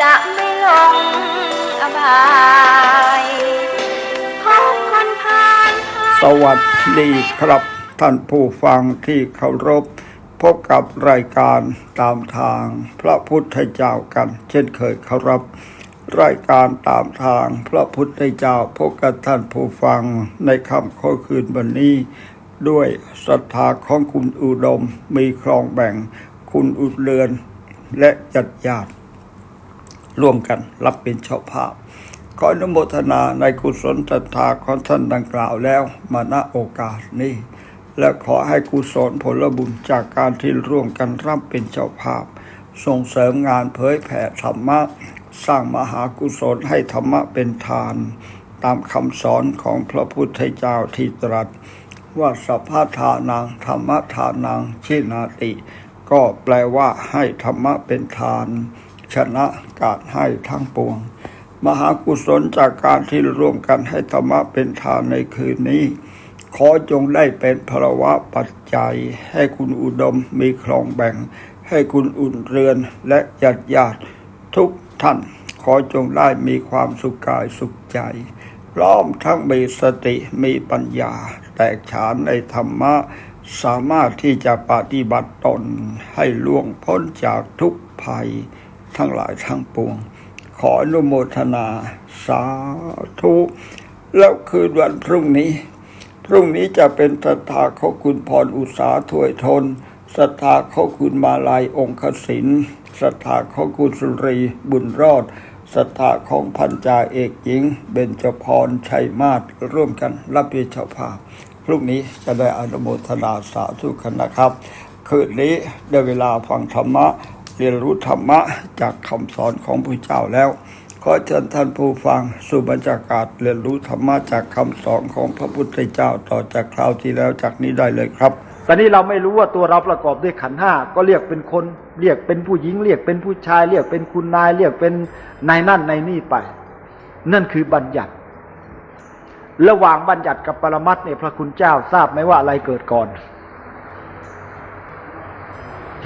จะไม่ลงอบายของคนผ่านสวัสดีครับ ท่านผู้ฟังที่เคารพ พบกับรายการตามทางพระพุทธเจ้ากัน เช่นเคยครับ รายการตามทางพระพุทธเจ้าพบกับท่านผู้ฟังในค่ำค่คืนวันนี้ ด้วยศรัทธาของคุณอุดมมีครองแบ่งคุณอุดเรือนและญาติญาติ ร่วมกันรับเป็นเจ้าภาพ ขออนุโมทนาในกุศลศรัทธาของท่านดังกล่าวแล้วมาณโอกาสนี้ และขอให้กุศลผลบุญจากการที่ร่วมกันรับเป็นเจ้าภาพ ส่งเสริมงานเผยแผ่ธรรมะ สร้างมหากุศลให้ธรรมะเป็นทาน ตามคำสอนของพระพุทธเจ้าที่ตรัส ว่าสัพพะทานังธรรมทานังชินาติ ก็แปลว่าให้ธรรมะเป็นทาน ชนะการให้ทั้งปวง มหากุศลจากการที่ร่วมกันให้ธรรมะเป็นทานในคืนนี้ ขอจงได้เป็นพลวะปัจจัย ให้คุณอุดมมีครองแบ่ง ให้คุณอุ่นเรือนและญาติญาติทุกท่าน ขอจงได้มีความสุขกายสุขใจพร้อมทั้งมีสติมีปัญญา แตกฉานในธรรมะ สามารถที่จะปฏิบัติตนให้ล่วงพ้นจากทุกภัย ทั้งหลายทั้งปวง ขออนุโมทนา สาธุ แล้วคืนวันพรุ่งนี้ พรุ่งนี้จะเป็นศรัทธาของคุณพรอุตสาถวยทนศรัทธาของคุณมาลายองคศินศรัทธาของคุณสุรีบุญรอดศรัทธาของพันจาเอกหญิง เบญจพรชัยมาศร่วมกันรับเป็นเจ้าภาพพรุ่งนี้จะได้อนุโมทนาสาธุกันนะครับ คืนนี้ได้เวลาฟังธรรมะ เรียนรู้ธรรมะจากคำสอนของพระเจ้าแล้ว ขอเชิญท่านผู้ฟังสู่บรรยากาศเรียนรู้ธรรมะจากคำสอนของพระพุทธเจ้าต่อจากคราวที่แล้วจากนี้ได้เลยครับตอนนี้เราไม่รู้ว่าตัวเราประกอบด้วยขันห้าก็เรียกเป็นคน เรียกเป็นผู้หญิง เรียกเป็นผู้ชาย เรียกเป็นคุณนาย เรียกเป็นนายนั่นนายนี่ไป นั่นคือบัญญัติ ระหว่างบัญญัติกับปรมัตถ์เนี่ยพระคุณเจ้าทราบไหมว่าอะไรเกิดก่อน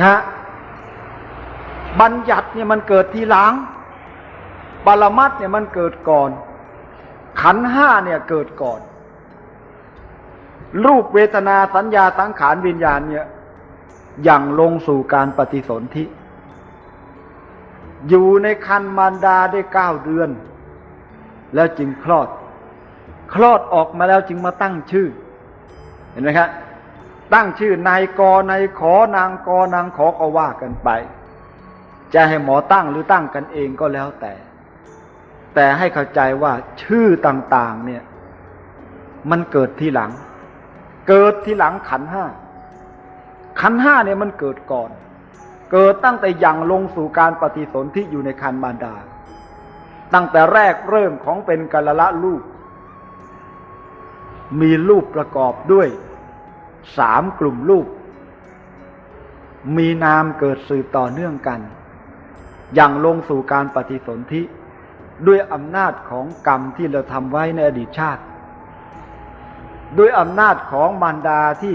ฮะ บัญญัติเนี่ยมันเกิดทีหลังปรมัตเนี่ยมันเกิดก่อน ขันห้าเนี่ยเกิดก่อน รูปเวทนาสัญญาสังขารวิญญาณเนี่ยอย่างลงสู่การปฏิสนธิ อยู่ในคันมารดาได้เก้าเดือน แล้วจึงคลอด คลอดออกมาแล้วจึงมาตั้งชื่อ เห็นไหมครับตั้งชื่อนายกนายขอนางกนางขอก็ว่ากันไป จะให้หมอตั้งหรือตั้งกันเองก็แล้วแต่ แต่ให้เข้าใจว่าชื่อต่างๆเนี่ย มันเกิดทีหลัง เกิดทีหลังขันห้า ขันห้าเนี่ยมันเกิดก่อน เกิดตั้งแต่ยังลงสู่การปฏิสนธิอยู่ในคันมารดา ตั้งแต่แรกเริ่มของเป็นกาละละลูก มีรูปประกอบด้วยสามกลุ่มรูปมีนามเกิดสืบต่อเนื่องกัน อย่างลงสู่การปฏิสนธิด้วยอำนาจของกรรมที่เราทำไว้ในอดีตชาติ ด้วยอำนาจของมารดาที่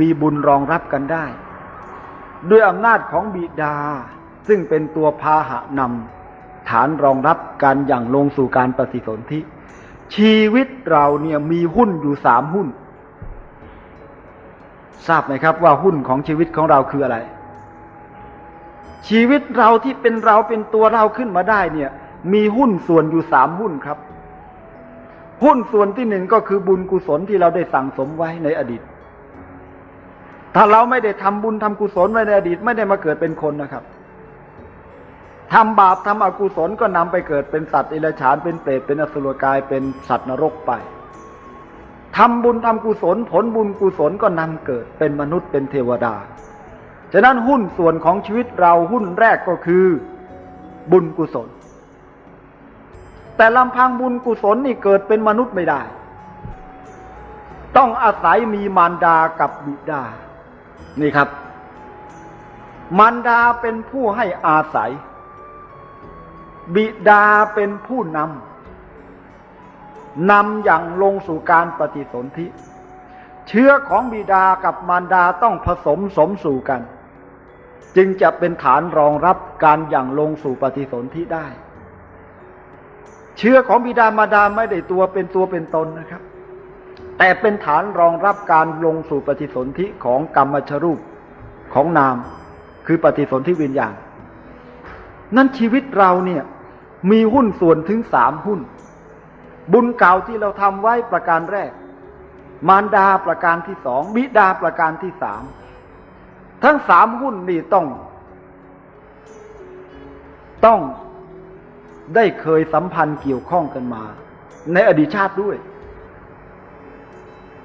มีบุญรองรับกันได้ ด้วยอำนาจของบิดาซึ่งเป็นตัวพาหะนำฐานรองรับการอย่างลงสู่การปฏิสนธิชีวิตเราเนี่ยมีหุ้นอยู่สามหุ้น ทราบไหมครับว่าหุ้นของชีวิตของเราคืออะไร ชีวิตเราที่เป็นเราเป็นตัวเราขึ้นมาได้เนี่ย มีหุ้นส่วนอยู่สามหุ้นครับ หุ้นส่วนที่หนึ่งก็คือบุญกุศลที่เราได้สั่งสมไว้ในอดีต ถ้าเราไม่ได้ทำบุญทำกุศลไว้ในอดีต ไม่ได้มาเกิดเป็นคนนะครับทำบาปทำอกุศลก็นำไปเกิดเป็นสัตว์อิรฉานเป็นเปรตเป็นอสุรกายเป็นสัตว์นรกไปทำบุญทำกุศลผลบุญกุศลก็นำเกิดเป็นมนุษย์เป็นเทวดา ฉะนั้นหุ้นส่วนของชีวิตเราหุ้นแรกก็คือบุญกุศล แต่ลำพังบุญกุศลนี่เกิดเป็นมนุษย์ไม่ได้ ต้องอาศัยมีมารดากับบิดา นี่ครับ มารดาเป็นผู้ให้อาศัย บิดาเป็นผู้นำนำอย่างลงสู่การปฏิสนธิเชื้อของบิดากับมารดาต้องผสมสมสู่กัน จึงจะเป็นฐานรองรับการอย่างลงสู่ปฏิสนธิได้ เชื้อของบิดามารดาไม่ได้ตัวเป็นตัวเป็นตนนะครับ แต่เป็นฐานรองรับการลงสู่ปฏิสนธิของกรรมชรูปของนาม คือปฏิสนธิวิญญาณ นั่นชีวิตเราเนี่ยมีหุ้นส่วนถึงสามหุ้น บุญเก่าที่เราทำไว้ประการแรก มารดาประการที่สองบิดาประการที่สาม ทั้งสามหุ้นนี่ต้อง ต้องได้เคยสัมพันธ์เกี่ยวข้องกันมา ในอดีตชาติด้วย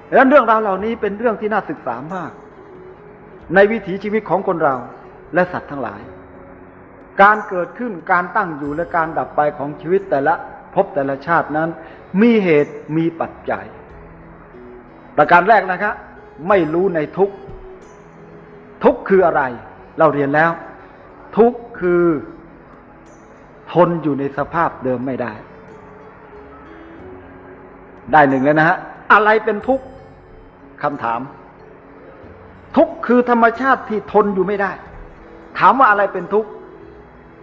ดังนั้นเรื่องราวเหล่านี้เป็นเรื่องที่น่าศึกษามาก ในวิถีชีวิตของคนเราและสัตว์ทั้งหลาย การเกิดขึ้นการตั้งอยู่และการดับไปของชีวิตแต่ละภพแต่ละชาตินั้น มีเหตุมีปัจจัย ประการแรกนะครับไม่รู้ในทุก ทุกข์คืออะไร เราเรียนแล้ว ทุกข์คือทนอยู่ในสภาพเดิมไม่ได้ ได้หนึ่งแล้วนะฮะ อะไรเป็นทุกข์คำถาม ทุกข์คือธรรมชาติที่ทนอยู่ไม่ได้ ถามว่าอะไรเป็นทุกข์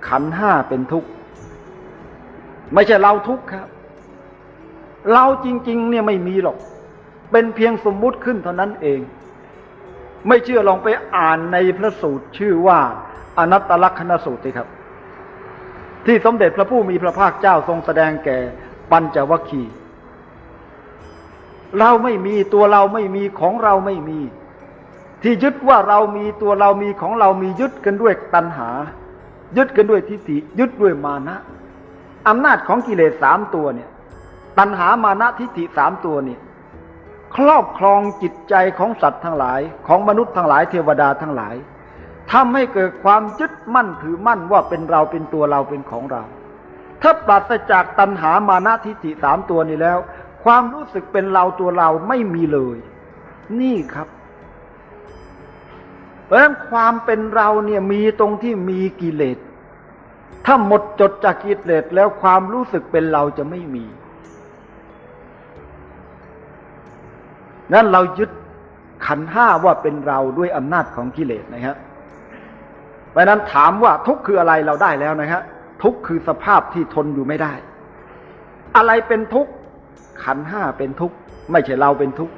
ขันห้าเป็นทุกข์ ไม่ใช่เราทุกข์ครับ เราจริง ๆ เนี่ยไม่มีหรอก เป็นเพียงสมมุติขึ้นเท่านั้นเอง ไม่เชื่อลองไปอ่านในพระสูตรชื่อว่า อนัตตลักษณสูตรสิครับ ที่สมเด็จพระผู้มีพระภาคเจ้าทรงแสดงแก่ปัญจวัคคีย์เราไม่มีตัวเราไม่มีของเราไม่มี ที่ยึดว่าเรามีตัวเรามีของเรามียึดกันด้วยตัณหา ยึดกันด้วยทิฏฐิยึดด้วยมานะอำนาจของกิเลสสามตัวเนี่ย ตัณหามานะทิฏฐิสามตัวเนี่ย ครอบครองจิตใจของสัตว์ทั้งหลาย ของมนุษย์ทั้งหลายเทวดาทั้งหลายทำให้เกิดความยึดมั่นถือมั่นว่าเป็นเราเป็นตัวเราเป็นของเรา ถ้าปราศจากตัณหามานะทิฏฐิสามตัวนี้แล้ว ความรู้สึกเป็นเราตัวเราไม่มีเลย นี่ครับ เพราะฉะนั้นความเป็นเราเนี่ยมีตรงที่มีกิเลสถ้าหมดจดจากกิเลสแล้วความรู้สึกเป็นเราจะไม่มี นั้นเรายึดขันห้าว่าเป็นเราด้วยอำนาจของกิเลสนะครับเพราะนั้นถามว่าทุกข์คืออะไรเราได้แล้วนะครับทุกข์คือสภาพที่ทนอยู่ไม่ได้ อะไรเป็นทุกข์ขันห้าเป็นทุกข์ไม่ใช่เราเป็นทุกข์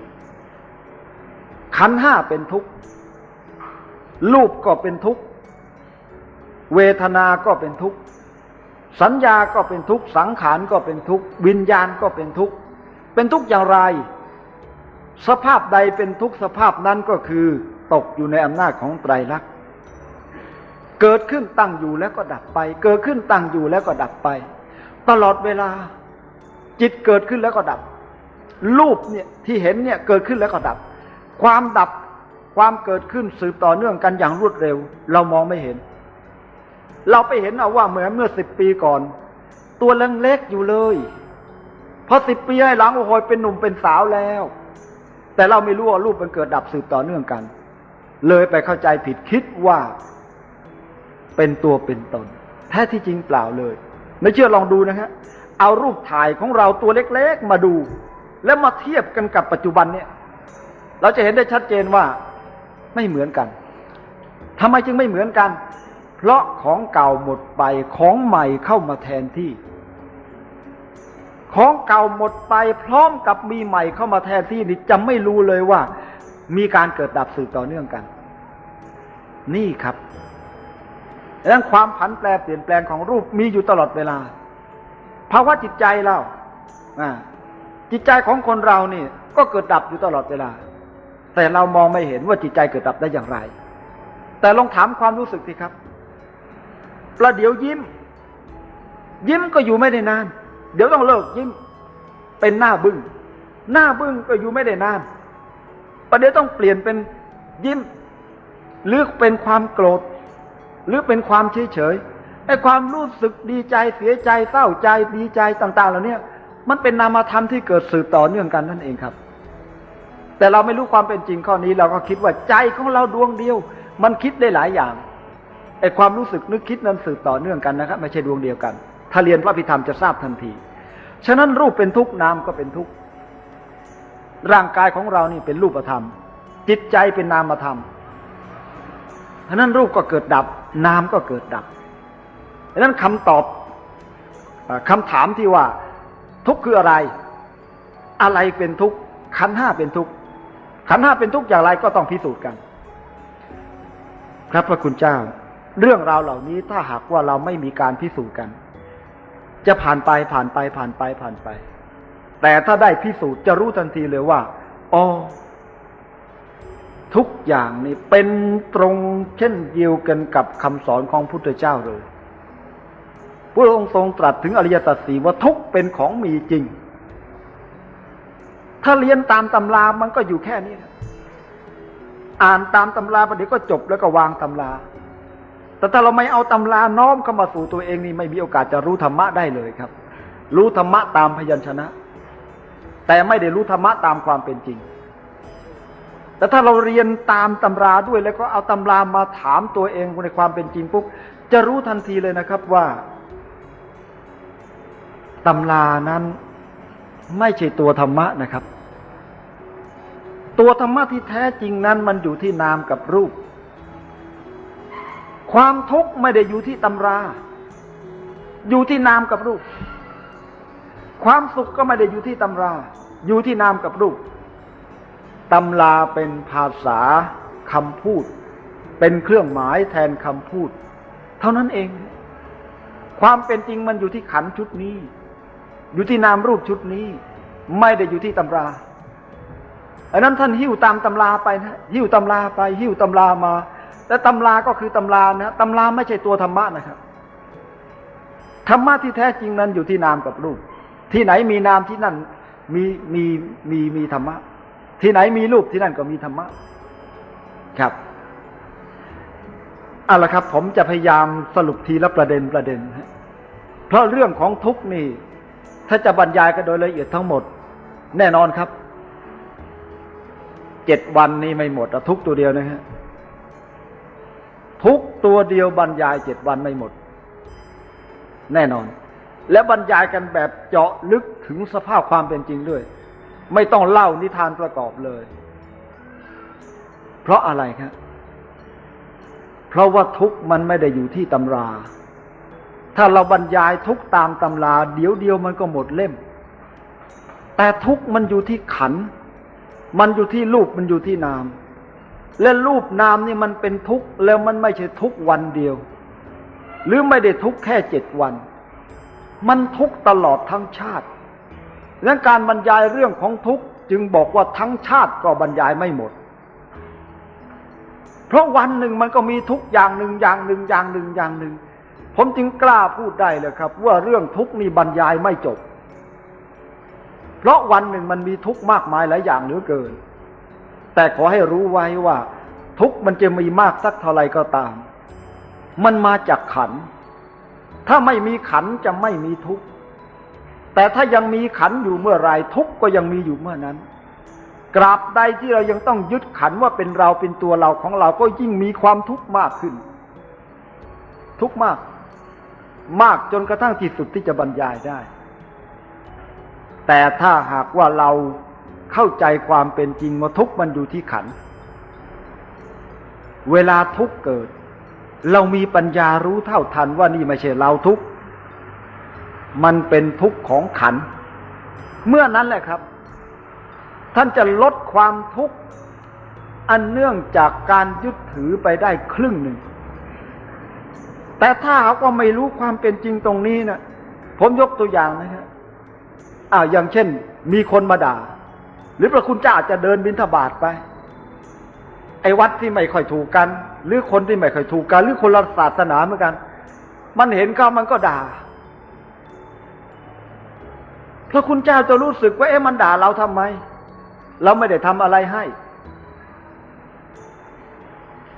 ขันห้าเป็นทุกข์รูปก็เป็นทุกข์เวทนา ก็เป็นทุกข์สัญญาก็เป็นทุกข์สังขารก็เป็นทุกข์วิญญาณก็เป็นทุกข์เป็นทุกข์อย่างไร สภาพใดเป็นทุกสภาพนั้นก็คือตกอยู่ในอำนาจของไตรลักษณ์ เกิดขึ้นตั้งอยู่แล้วก็ดับไป เกิดขึ้นตั้งอยู่แล้วก็ดับไป ตลอดเวลา จิตเกิดขึ้นแล้วก็ดับ รูปเนี่ยที่เห็นเนี่ยเกิดขึ้นแล้วก็ดับ ความดับความเกิดขึ้นสืบต่อเนื่องกันอย่างรวดเร็ว เรามองไม่เห็น เราไปเห็นเอาว่าเหมือนเมื่อสิบปีก่อน ตัวเล็กๆอยู่เลยพอสิบปีให้หลังโอ้โหเป็นหนุ่มเป็นสาวแล้ว แต่เราไม่รู้ว่ารูปมันเกิดดับสืบต่อเนื่องกัน เลยไปเข้าใจผิดคิดว่าเป็นตัวเป็นตน แท้ที่จริงเปล่าเลย ไม่เชื่อลองดูนะฮะเอารูปถ่ายของเราตัวเล็กๆมาดู แล้วมาเทียบกันกับปัจจุบันเนี่ย เราจะเห็นได้ชัดเจนว่าไม่เหมือนกันทำไมจึงไม่เหมือนกัน เพราะของเก่าหมดไปของใหม่เข้ามาแทนที่ ของเก่าหมดไปพร้อมกับมีใหม่เข้ามาแทนที่นี่จะไม่รู้เลยว่า มีการเกิดดับสืบต่อเนื่องกัน นี่ครับดังนั้นความผันแปรเปลี่ยนแปลงของรูปมีอยู่ตลอดเวลาภาวะจิตใจเราจิตใจของคนเรานี่ ก็เกิดดับอยู่ตลอดเวลา แต่เรามองไม่เห็นว่าจิตใจเกิดดับได้อย่างไร แต่ลองถามความรู้สึกสิครับ ประเดี๋ยวยิ้ม ยิ้มก็อยู่ไม่ได้นาน เดี๋ยวต้องเลิกยิ้ม เป็นหน้าบึง้งหน้าบึ้งก็อยู่ไม่ได้นานประเดี๋ยวต้องเปลี่ยนเป็นยิ้มหรือเป็นความโกรธ หรือเป็นความเฉยเฉยไอ้ความรู้สึกดีใจเสียใจเศร้าใจดีใจต่าง ๆ เหล่านี้มันเป็นนามธรรมที่เกิดสืบต่อเนื่องกันนั่นเองครับ แต่เราไม่รู้ความเป็นจริงข้อนี้เราก็คิดว่าใจของเราดวงเดียว มันคิดได้หลายอย่างไอ้ความรู้สึกนึกคิดนั้นสืบต่อเนื่องกันนะครับ ไม่ใช่ดวงเดียวกัน ถ้าเรียนพระพิธรรมจะทราบทันที ฉะนั้นรูปเป็นทุกข์นามก็เป็นทุกข์ร่างกายของเรานี่เป็นรูปธรรม จิตใจเป็นนามธรรมฉะนั้นรูปก็เกิดดับ นามก็เกิดดับฉะนั้นคำตอบเอ่อคำถามที่ว่า ทุกข์คืออะไร อะไรเป็นทุกข์ขันห้าเป็นทุกข์ขันห้าเป็นทุกข์อย่างไรก็ต้องพิสูจน์กัน ครับพระคุณเจ้า เรื่องราวเหล่านี้ถ้าหากว่าเราไม่มีการพิสูจน์กัน จะผ่านไปผ่านไปผ่านไปผ่านไป แต่ถ้าได้พิสูจน์จะรู้ทันทีเลยว่าอ๋อทุกอย่างนี่เป็นตรงเช่นเดียวกันกับคำสอนของพุทธเจ้าเลยพระองค์ทรงตรัสถึงอริยสัจสี่ว่าทุกเป็นของมีจริง ถ้าเรียนตามตำรามันก็อยู่แค่นี้ อ่านตามตำราประเดี๋ยวก็จบแล้วก็วางตำรา แต่ถ้าเราไม่เอาตำราน้อมเข้ามาสู่ตัวเองนี่ไม่มีโอกาสจะรู้ธรรมะได้เลยครับ รู้ธรรมะตามพยัญชนะ แต่ไม่ได้รู้ธรรมะตามความเป็นจริง แต่ถ้าเราเรียนตามตำราด้วยแล้วก็เอาตำรามาถามตัวเองในความเป็นจริงปุ๊บจะรู้ทันทีเลยนะครับว่าตำรานั้นไม่ใช่ตัวธรรมะนะครับ ตัวธรรมะที่แท้จริงนั้นมันอยู่ที่นามกับรูป ความทุกข์ไม่ได้อยู่ที่ตำรา อยู่ที่นามกับรูป ความสุขก็ไม่ได้อยู่ที่ตำรา อยู่ที่นามกับรูปตำราเป็นภาษาคำพูด เป็นเครื่องหมายแทนคำพูด เท่านั้นเอง ความเป็นจริงมันอยู่ที่ขันชุดนี้ อยู่ที่นามรูปชุดนี้ ไม่ได้อยู่ที่ตำราอันนั้นท่านหิ้วตามตำราไปนะหิ้วตำราไปหิ้วตำรามา แต่ตำราก็คือตำรานะตำราไม่ใช่ตัวธรรมะนะครับธรรมะที่แท้จริงนั้นอยู่ที่นามกับรูป ที่ไหนมีนามที่นั่นมีมีมีมีธรรมะ ที่ไหนมีรูปที่นั่นก็มีธรรมะ ครับเอาละครับ ผมจะพยายามสรุปทีละประเด็นประเด็นเพราะเรื่องของทุกข์นี่ ถ้าจะบรรยายกันโดยละเอียดทั้งหมด แน่นอนครับ เจ็ดวันนี้ไม่หมดอะทุกตัวเดียวนะฮะ ทุกตัวเดียวบรรยายเจ็ดวันไม่หมด แน่นอน และบรรยายกันแบบเจาะลึกถึงสภาพความเป็นจริงด้วย ไม่ต้องเล่านิทานประกอบเลย เพราะอะไรครับเพราะว่าทุกมันไม่ได้อยู่ที่ตำรา ถ้าเราบรรยายทุกตามตำรา เดี๋ยวเดียวมันก็หมดเล่ม แต่ทุกมันอยู่ที่ขัน มันอยู่ที่รูปมันอยู่ที่นาม และรูปนามนี่มันเป็นทุกข์แล้วมันไม่ใช่ทุกวันเดียว หรือไม่ได้ทุกข์แค่เจ็ดวัน มันทุกข์ตลอดทั้งชาติและการบรรยายเรื่องของทุกข์จึงบอกว่าทั้งชาติก็บรรยายไม่หมด เพราะวันหนึ่งมันก็มีทุกอย่างหนึ่งอย่างหนึ่งอย่างหนึ่งอย่างหนึ่ง ผมจึงกล้าพูดได้เลยครับ ว่าเรื่องทุกข์นี่บรรยายไม่จบ เพราะวันหนึ่งมันมีทุกข์มากมายหลายอย่างเหลือเกิน แต่ขอให้รู้ไว้ว่า ทุกข์มันจะมีมากสักเท่าไรก็ตาม มันมาจากขัน ถ้าไม่มีขันจะไม่มีทุกข์แต่ถ้ายังมีขันอยู่เมื่อไรทุกข์ก็ยังมีอยู่เมื่อนั้นกราบใดที่เรายังต้องยึดขันว่าเป็นเราเป็นตัวเราของเราก็ยิ่งมีความทุกข์มากขึ้น ทุกข์มาก มากจนกระทั่งที่สุดที่จะบรรยายได้ แต่ถ้าหากว่าเรา เข้าใจความเป็นจริงว่าทุกมันอยู่ที่ขัน เวลาทุกเกิด เรามีปัญญารู้เท่าทันว่านี่ไม่ใช่เราทุกมันเป็นทุกข์ของขัน เมื่อนั้นแหละครับ ท่านจะลดความทุกข์อันเนื่องจากการยึดถือไปได้ครึ่งหนึ่ง แต่ถ้าหากว่าไม่รู้ความเป็นจริงตรงนี้นะผมยกตัวอย่างนะครับอ้าวอย่างเช่น มีคนมาด่า หรือพระคุณเจ้าอาจจะเดินบิณฑบาตไป ไอ้วัดที่ไม่ค่อยถูกกัน หรือคนที่ไม่ค่อยถูกกัน หรือคนละศาสนาเหมือนกัน มันเห็นเขามันก็ด่า พระคุณเจ้าจะรู้สึกว่าเอ๊ะมันด่าเราทำไม เราไม่ได้ทำอะไรให้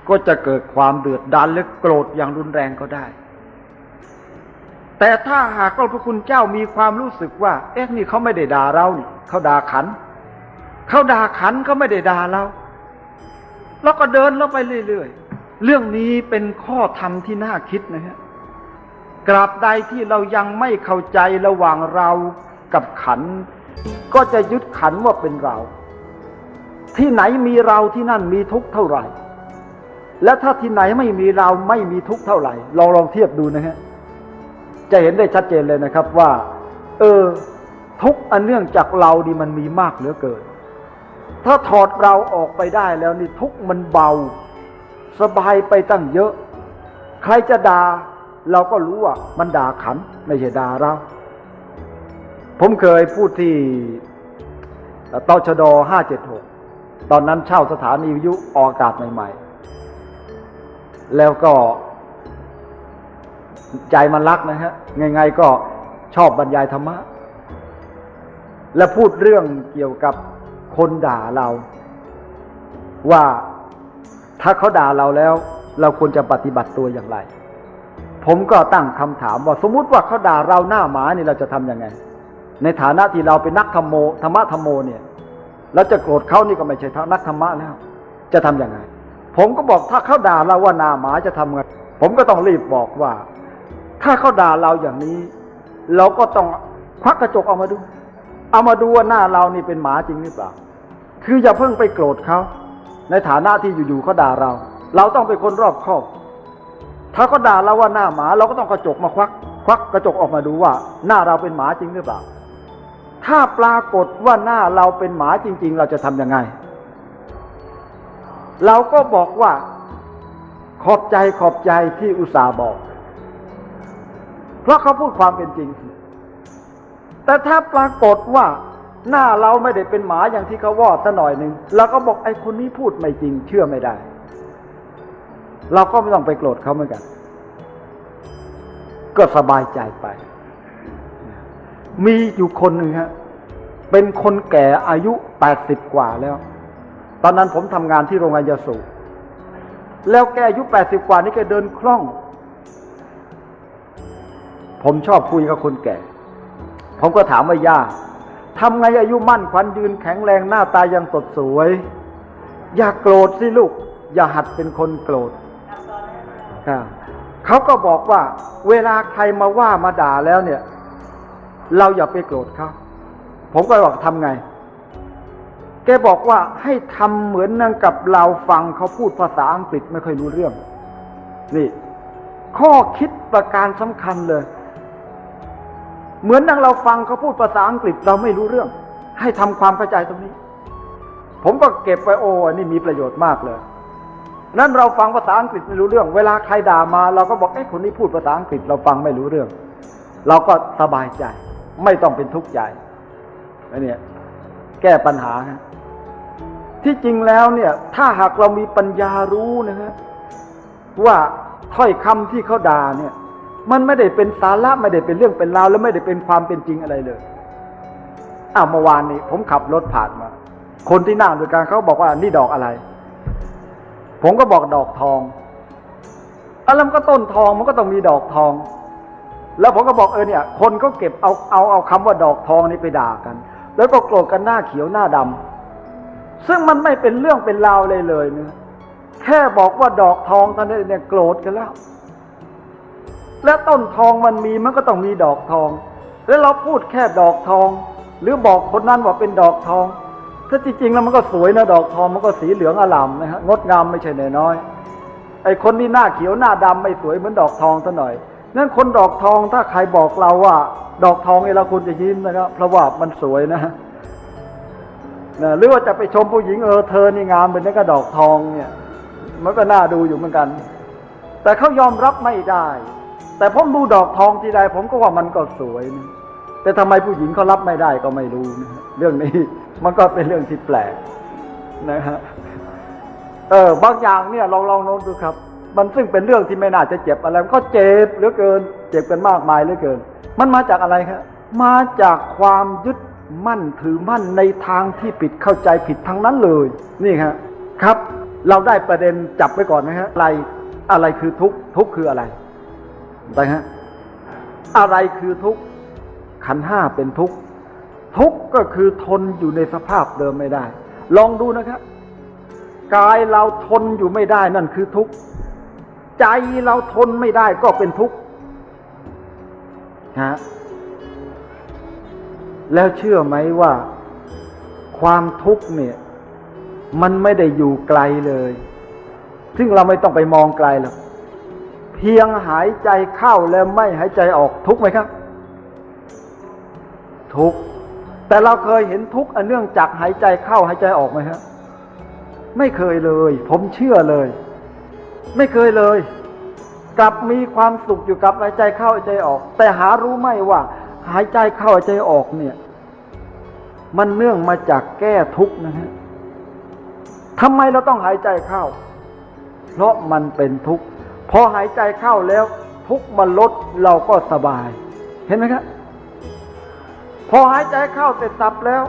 ก็จะเกิดความเดือดดาลและโกรธอย่างรุนแรงก็ได้แต่ถ้าหากพระคุณเจ้ามีความรู้สึกว่า เอ๊ะนี่เขาไม่ได้ด่าเรานี่เขาด่าขัน เขาด่าขันเขาไม่ได้ด่าเราแล้วก็เดินแล้วไปเรื่อยๆ เรื่องนี้เป็นข้อธรรมที่น่าคิดนะฮะกราบใดที่เรายังไม่เข้าใจระหว่างเรากับขัน ก็จะยึดขันว่าเป็นเรา ที่ไหนมีเราที่นั่นมีทุกเท่าไหร่ และถ้าที่ไหนไม่มีเราไม่มีทุกเท่าไหร่ ลองลองเทียบดูนะฮะจะเห็นได้ชัดเจนเลยนะครับว่า เออ ทุกอันเนื่องจากเราดีมันมีมากเหลือเกิน ถ้าถอดเราออกไปได้แล้วนี่ทุกมันเบา สบายไปตั้งเยอะ ใครจะด่าเราก็รู้ว่ามันด่าขันไม่ใช่ด่าเรา ผมเคยพูดที่ตชดห้าเจ็ดหกตอนนั้นเช่าสถานีวิทยุออกอากาศใหม่ๆ แล้วก็ใจมันรักนะฮะ ไงๆก็ชอบบรรยายธรรมะ และพูดเรื่องเกี่ยวกับ คนด่าเรา ว่าถ้าเขาด่าเราแล้ว เราควรจะปฏิบัติตัวอย่างไร ผมก็ตั้งคำถามว่าสมมุติว่าเขาด่าเราหน้าหมานี่เราจะทำยังไง ในฐานะที่เราเป็นนักธรรมโมธรรมะธรรมโมเนี่ยเราจะโกรธเขานี่ก็ไม่ใช่นักธรรมะแล้ว จะทำยังไง ผมก็บอกถ้าเขาด่าเราว่าหน้าหมาจะทำไงผมก็ต้องรีบบอกว่า ถ้าเขาด่าเราอย่างนี้ เราก็ต้องควักกระจกออกมาดู เอามาดูว่าหน้าเรานี่เป็นหมาจริงหรือเปล่า คืออย่าเพิ่งไปโกรธเขา ในฐานะที่อยู่ๆเขาด่าเรา เราต้องเป็นคนรอบคอบ ถ้าเขาด่าเราว่าหน้าหมาเราก็ต้องกระจกมาควัก ควักกระจกออกมาดูว่า หน้าเราเป็นหมาจริงหรือเปล่า ถ้าปรากฏว่าหน้าเราเป็นหมาจริง ๆ เราจะทำยังไง เราก็บอกว่าขอบใจขอบใจที่อุตส่าห์บอก เพราะเขาพูดความเป็นจริง แต่ถ้าปรากฏว่าหน้าเราไม่ได้เป็นหมาอย่างที่เขาว่าซะหน่อยหนึ่งเราก็บอกไอ้คนนี้พูดไม่จริง เชื่อไม่ได้ เราก็ไม่ต้องไปโกรธเขาเหมือนกัน ก็สบายใจไป มีอยู่คนหนึ่งฮะเป็นคนแก่อายุแปดสิบกว่าแล้ว ตอนนั้นผมทำงานที่โรงงานยาสูบแล้วแกอายุแปดสิบกว่านี่แกเดินคล่อง ผมชอบคุยกับคนแก่ ผมก็ถามว่าย่าทำไงอายุมั่นขวัญยืนแข็งแรงหน้าตายังสดสวย อย่าโกรธสิลูก อย่าหัดเป็นคนโกรธอ่าเขาก็บอกว่า เวลาใครมาว่ามาด่าแล้วเนี่ย เราอย่าไปโกรธเขาผมก็บอกทำไง แกบอกว่าให้ทำเหมือนนั่งกับเราฟังเขาพูดภาษาอังกฤษไม่ค่อยรู้เรื่อง นี่ ข้อคิดประการสำคัญเลย เหมือนนั่งเราฟังเขาพูดภาษาอังกฤษเราไม่รู้เรื่อง ให้ทำความเข้าใจตรงนี้ ผมก็เก็บไปโอ้นี่มีประโยชน์มากเลยนั้นเราฟังภาษาอังกฤษไม่รู้เรื่อง เวลาใครด่ามา เราก็บอกไอ้คนนี้พูดภาษาอังกฤษเราฟังไม่รู้เรื่อง เราก็สบายใจ ไม่ต้องเป็นทุกข์ใจอันนี้แก้ปัญหาฮะที่จริงแล้วเนี่ย ถ้าหากเรามีปัญญารู้นะฮะว่าถ้อยคำที่เขาด่าเนี่ย มันไม่ได้เป็นสาระไม่ได้เป็นเรื่องเป็นราวและไม่ได้เป็นความเป็นจริงอะไรเลยอ้าวเมื่อวานนี้ ผมขับรถผ่านมา คนที่นั่งด้วยกันเขาบอกว่านี่ดอกอะไร ผมก็บอกดอกทองอะแล้วมันก็ต้นทองมันก็ต้องมีดอกทอง แล้วผมก็บอกเออเนี่ย คนก็เก็บเอาเอาเอาคำว่าดอกทองนี่ไปด่ากัน แล้วก็โกรธกันหน้าเขียวหน้าดำซึ่งมันไม่เป็นเรื่องเป็นราวเลยเลยเนะแค่บอกว่าดอกทองตอนนี้เนี่ยโกรธกันแล้ว และต้นทองมันมีมันก็ต้องมีดอกทอง แล้วเราพูดแค่ดอกทอง หรือบอกคนนั้นว่าเป็นดอกทอง ถ้าจริงๆแล้วมันก็สวยนะดอกทองมันก็สีเหลืองอลามนะฮะงดงามไม่ใช่น้อยไอ้คนที่หน้าเขียวหน้าดำไม่สวยเหมือนดอกทองซะหน่อยนั่นคนดอกทองถ้าใครบอกเราว่า ดอกทองเอเราควรจะยิ้มนะครับเพราะว่ามันสวยนะนะหรือว่าจะไปชมผู้หญิงเออเธอนี่งามเป็นนักดอกทองเนี่ย มันก็น่าดูอยู่เหมือนกัน แต่เขายอมรับไม่ได้ แต่ผมดูดอกทองทีใดผมก็ว่ามันก็สวยนะแต่ทำไมผู้หญิงเขารับไม่ได้ก็ไม่รู้นะเรื่องนี้มันก็เป็นเรื่องที่แปลกนะฮะเออบางอย่างเนี่ยลองลองโน้ตดูครับ มันซึ่งเป็นเรื่องที่ไม่น่าจะเจ็บอะไรมันก็เจ็บเหลือเกิน เจ็บกันมากมายเหลือเกิน มันมาจากอะไรครับมาจากความยึดมั่นถือมั่นในทางที่ผิดเข้าใจผิดทั้งนั้นเลยนี่ครับครับ เราได้ประเด็นจับไว้ก่อนนะฮะอะไรอะไรคือทุกทุกคืออะไร ไปฮะอะไรคือทุกข์ขันห้าเป็นทุกข์ทุกข์ก็คือทนอยู่ในสภาพเดิมไม่ได้ ลองดูนะครับ กายเราทนอยู่ไม่ได้นั่นคือทุกข์ใจเราทนไม่ได้ก็เป็นทุกข์ฮะแล้วเชื่อไหมว่าความทุกข์เนี่ย มันไม่ได้อยู่ไกลเลย ซึ่งเราไม่ต้องไปมองไกลหรอก เพียงหายใจเข้าแล้วไม่หายใจออกทุกไหมครับ ทุกแต่เราเคยเห็นทุกอันเนื่องจากหายใจเข้าหายใจออกไหมครับไม่เคยเลย ผมเชื่อเลย ไม่เคยเลย กลับมีความสุขอยู่กับหายใจเข้าหายใจออก แต่หารู้ไหมว่า หายใจเข้าหายใจออกเนี่ย มันเนื่องมาจากแก้ทุกข์นะฮะทำไมเราต้องหายใจเข้า เพราะมันเป็นทุกข์ พอหายใจเข้าแล้ว ทุกมันลดเราก็สบาย เห็นไหมครับ พอหายใจเข้าเสร็จสับแล้ว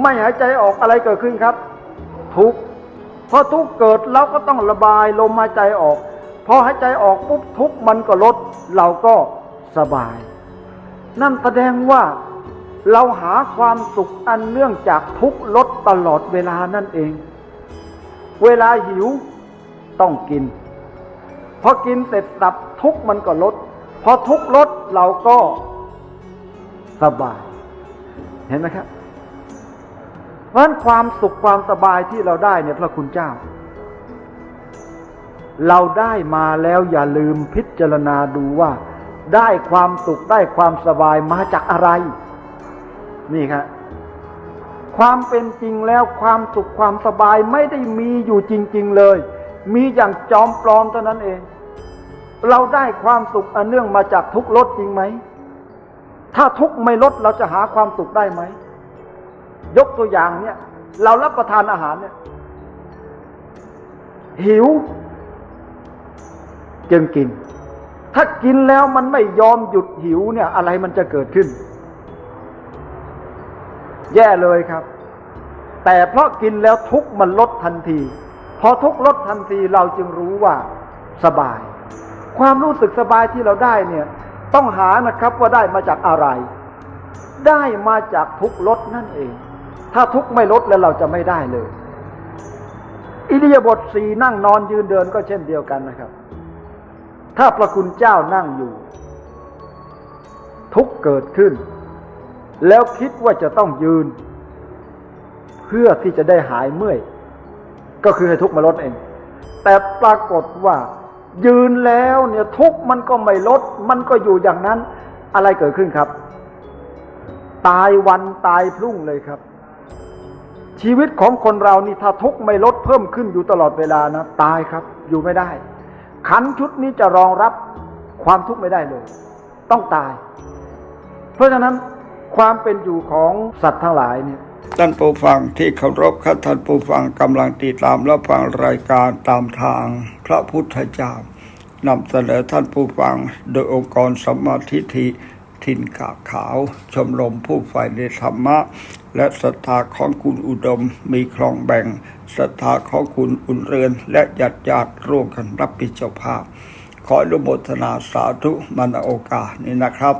ไม่หายใจออกอะไรเกิดขึ้นครับ ทุกพอทุกเกิดเราก็ต้องระบายลมหายใจออก พอหายใจออกปุ๊บทุกมันก็ลด เราก็สบาย นั่นแสดงว่าเราหาความสุขอันเนื่องจากทุกลดตลอดเวลานั่นเอง เวลาหิวต้องกิน พอกินเสร็จสับทุกมันก็ลด พอทุกลดเราก็สบาย เห็นไหมครับ เพราะฉะนั้นความสุขความสบายที่เราได้เนี่ยพระคุณเจ้า เราได้มาแล้วอย่าลืมพิจารณาดูว่า ได้ความสุขได้ความสบายมาจากอะไร นี่ครับความเป็นจริงแล้วความสุขความสบายไม่ได้มีอยู่จริง ๆ เลย มีอย่างจอมปลอมเท่านั้นเอง เราได้ความสุขอันเนื่องมาจากทุกข์ลดจริงไหม ถ้าทุกข์ไม่ลดเราจะหาความสุขได้ไหม ยกตัวอย่างเนี่ย เรารับประทานอาหารเนี่ย หิว จึงกิน ถ้ากินแล้วมันไม่ยอมหยุดหิวเนี่ย อะไรมันจะเกิดขึ้น แย่เลยครับ แต่เพราะกินแล้วทุกข์มันลดทันที พอทุกข์ลดทันทีเราจึงรู้ว่าสบาย ความรู้สึกสบายที่เราได้เนี่ย ต้องหานะครับว่าได้มาจากอะไร ได้มาจากทุกข์ลดนั่นเอง ถ้าทุกข์ไม่ลดแล้วเราจะไม่ได้เลย อิริยาบถสี่นั่งนอนยืนเดินก็เช่นเดียวกันนะครับ ถ้าพระคุณเจ้านั่งอยู่ ทุกข์เกิดขึ้น แล้วคิดว่าจะต้องยืน เพื่อที่จะได้หายเมื่อย ก็คือให้ทุกข์มาลดเอง แต่ปรากฏว่า ยืนแล้วเนี่ยทุกข์มันก็ไม่ลด มันก็อยู่อย่างนั้นอะไรเกิดขึ้นครับ ตายวันตายพรุ่งเลยครับ ชีวิตของคนเรานี่ถ้าทุกข์ไม่ลดเพิ่มขึ้นอยู่ตลอดเวลานะตายครับ อยู่ไม่ได้ ขันชุดนี้จะรองรับความทุกข์ไม่ได้เลย ต้องตาย เพราะฉะนั้นความเป็นอยู่ของสัตว์ทั้งหลายเนี่ย ท่านผู้ฟังที่เคารพครับท่านผู้ฟังกำลังติดตามรับฟังรายการตามทางพระพุทธเจ้านำเสนอท่านผู้ฟังโดยองค์กรสมาธิฐิทินกาขาว ชมรมผู้ฝ่ายในธรรมะ และศรัทธาของคุณอุดมมีคลองแบ่งศรัทธาของคุณอุ่นเรือน และญาติญาติร่วมกันรับผิดเจ้าภาพ ขออนุโมทนาสาธุมาณโอกาสนี้นะครับ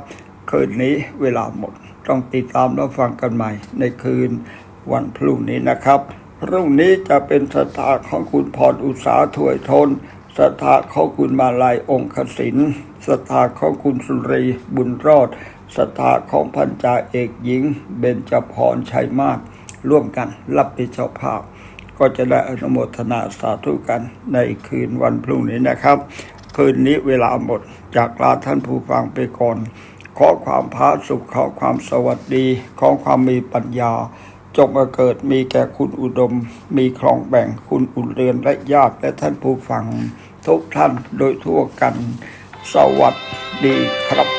คืนนี้เวลาหมด ต้องติดตามรับฟังกันใหม่ ในคืนวันพรุ่งนี้นะครับพรุ่งนี้จะเป็นศรัทธาของคุณพรอุตสาถวยทนศรัทธาของคุณมาลายองคศินศรัทธาของคุณสุรีบุญรอดศรัทธาของพันจ่าเอกหญิง เบญจพรชัยมาศร่วมกันรับเป็นเจ้าภาพ ก็จะได้อนุโมทนาสาธุกันในคืนวันพรุ่งนี้นะครับ คืนนี้เวลาหมดจากลาท่านผู้ฟังไปก่อน ขอความพาสุขขอความสวัสดีขอความมีปัญญา จงมาเกิดมีแก่คุณอุดม มีคลองแบ่งคุณอุ่นเรือนและญาติและท่านผู้ฟัง ทุกท่านโดยทั่วกัน สวัสดีครับ